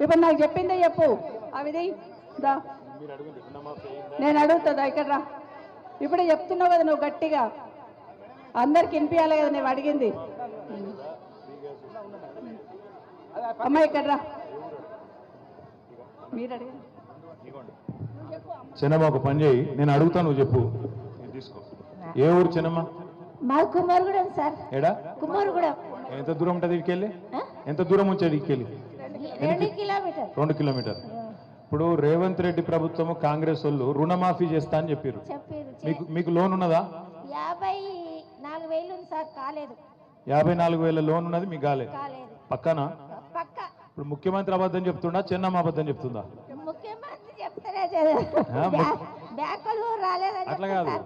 ఇప్పుడు నాకు చెప్పిందే చెప్పు. అవిది దా. నేను అడుగుతుందా ఇక్కడ రా. ఇప్పుడే చెప్తున్నావు కదా నువ్వు గట్టిగా. అందరికి వినిపించాలి కదా నువ్వు అడిగింది. అమ్మ ఇక్కడ రా. మీరు అడిగింది చిన్నమ్మ ఒక పని చేయి. నేను అడుగుతాను నువ్వు చెప్పు. ఏ ఊరు చిన్నమ్మ? మా కుమారుగూడెం సార్. ఏడా? కుమారుగూడెం. ఎంత దూరం ఉంటుంది ఇటుకెళ్ళి ఎంత దూరం ఉంచేది ఇటుకెళ్ళి రెండు కిలోమీటర్. ఇప్పుడు రేవంత్ రెడ్డి ప్రభుత్వం కాంగ్రెస్ వాళ్ళు రుణమాఫీ చేస్తా అని చెప్పారు మీకు మీకు లోన్ ఉన్నదా? యాభై నాలుగు వేలు ఉంది సార్ కాలేదు. యాభై నాలుగు వేల లోన్ ఉన్నది మీకు కాలే కాలేదు. పక్కన? పక్క. ఇప్పుడు ముఖ్యమంత్రి అబద్ధం చెప్తుండా చిన్నమ్మ అబద్ధం చెప్తుందా? అట్లా కాదు.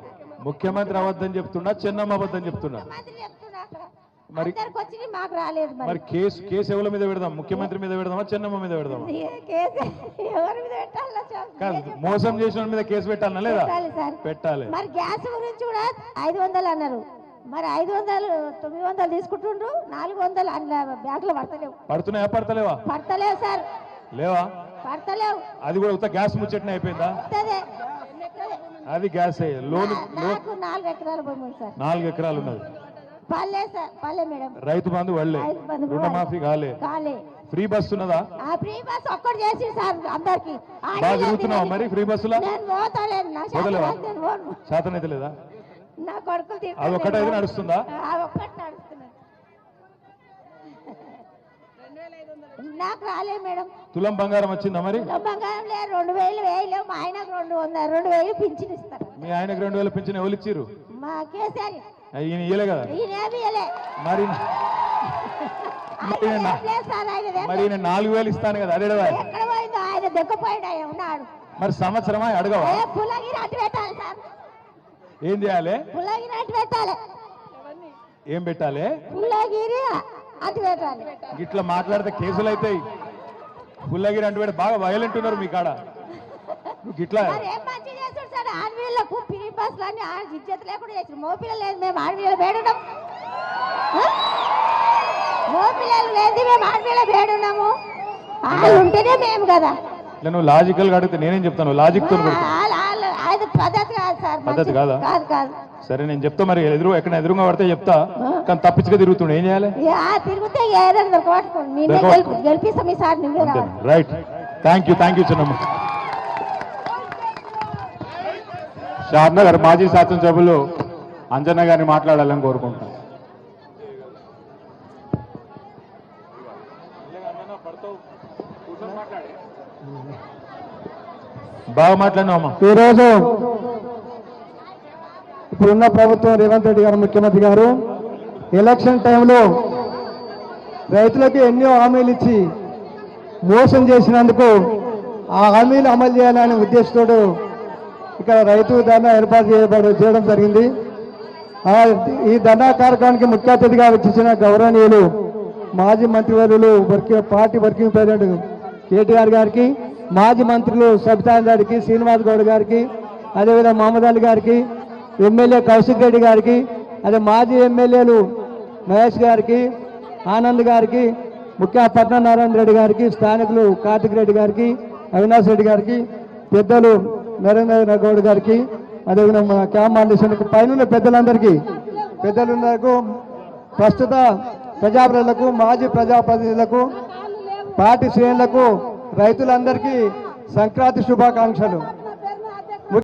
ముఖ్యమంత్రి అబద్ధం చెప్తుండా చిన్నమ్మ అబద్ధం చెప్తుండా? చెప్తున్నా మరి- వచ్చింది మాకు రాలేదు మరి. కేసు కేసు ఎవరి మీద పెడదాం? ముఖ్యమంత్రి మీద పెడదామా చిన్నమ్మ మీద పెడదామా? కేసు ఎవరి మీద పెట్టాలో మోసం చేసిన మీద కేసు పెట్టాలనా లేదా? పెట్టాలి సార్. పెట్టాలి. మరి గ్యాస్ గురించి కూడా ఐదు వందలు అన్నారు. మరి ఐదు వందలు తొమ్మిది వందలు తీసుకుంటుండ్రు నాలుగు వందలు బ్యాంకులో పడతలేవు. పడుతున్నాయా పడతలేవా? పడతలేవు సార్. లేవా? పడతలేవు. అది కూడా ఉత్త గ్యాస్ ముచ్చటనే అయిపోయిందా. అది గ్యాస్. లోన్ నాలుగు ఎకరాల నాలుగు ఎకరాలు ఉన్నది. పల్లె సార్ పల్లె మేడం. రైతు బంధు వాళ్ళే రైతు బంధు కూడా రుణమాఫీ కాలే. కాలే. ఫ్రీ బస్ ఉన్నదా? ఆ ఫ్రీ బస్ ఒక్కటి చేసి సార్ అందరికి. బాగా తిరుగుతున్నావా మరి ఫ్రీ బస్సులా? నేను నా పోతలేవా? పోను. శాతం లేదా? నా కొడుకులు అది ఒక్కటే అయితే. నడుస్తుందా? ఆ ఒక్కటి నడుస్తున్నది నాకు రాలే మేడం. తులం బంగారం వచ్చిందా మరి? బంగారం లేదు. రెండు వేలు వేయలేవు. మా ఆయనకు రెండు వందలు రెండు వేలు పింఛన్ ఇస్తారు. మీ ఆయనకు రెండు వేల పెంచిన ఎవరు ఇచ్చిర్రు? మా కేసీఆర్ ఈయన ఇయ్యలే కదా. మరి మరి ఈయన నాలుగు వేలు ఇస్తాను కదా ఉన్నాడు. మరి సంవత్సరమా అడగవా? ఏ చేయాలి? ఏం పెట్టాలి? ఇట్లా మాట్లాడితే కేసులు అవుతాయి పుల్లగిరి అంటే బాగా వైలెంట్ ఉన్నారు మీ కాడ. ఇట్లా ఆడపిల్లలకు పిరి బస్సులు అన్ని ఇజ్జత్ లేకుండా చేసి మోపిల్లలు లేదు మేము ఆడపిల్లలు మోపిల్లలు లేదు మేము ఆడపిల్లలు వేడున్నాము. వాళ్ళు ఉంటేనే మేము కదా. నువ్వు లాజికల్గా అడిగితే నేనేం చెప్తాను? లాజిక్తో అది పద్ధతి కాదు సార్ పద్ధతి కాదా? కాదు కాదు. సరే నేను చెప్తా మరి ఎదురు ఎక్కడ ఎదురుగా పడితే చెప్తా. కానీ తప్పించుగా తిరుగుతుండే ఏం చేయాలి? తిరిగితే గెలిపిస్తాం right thank you thank you చిన్నమ్మ. షాద్నగర్ మాజీ శాసనసభ్యులు అంజన్న గారిని మాట్లాడాలని కోరుకుంటాం బాగా మాట్లాడినామా ఈరోజు ఇప్పుడున్న ప్రభుత్వం రేవంత్ రెడ్డి గారు ముఖ్యమంత్రి గారు ఎలక్షన్ టైంలో రైతులకు ఎన్నో హామీలు ఇచ్చి మోసం చేసినందుకు ఆ హామీలు అమలు చేయాలనే ఉద్దేశంతో ఇక్కడ రైతు ధర్నా ఏర్పాటు చేయబడి చేయడం జరిగింది. ఈ ధర్నా కార్యక్రమానికి ముఖ్య అతిథిగా వచ్చిన గౌరవనీయులు మాజీ మంత్రివర్యులు working party working president KTR గారికి మాజీ మంత్రులు సబితాన్ గారికి శ్రీనివాస్ గౌడ్ గారికి అదేవిధంగా మహమ్మద్ అలీ గారికి ఎమ్మెల్యే కౌశిక్ రెడ్డి గారికి అదే మాజీ ఎమ్మెల్యేలు మహేష్ గారికి ఆనంద్ గారికి ముఖ్య పట్న నారాయణ రెడ్డి గారికి స్థానికులు కార్తిక్ రెడ్డి గారికి అవినాష్ రెడ్డి గారికి పెద్దలు నరేంద్ర గౌడ్ గారికి అదేవిధంగా మన క్యాంప్ ఆర్డిషన్కు పైన పెద్దలందరికీ పెద్దలందరకు ప్రస్తుత ప్రజాప్రతినిధులకు మాజీ ప్రజాప్రతినిధులకు పార్టీ శ్రేణులకు రైతులందరికీ సంక్రాంతి శుభాకాంక్షలు.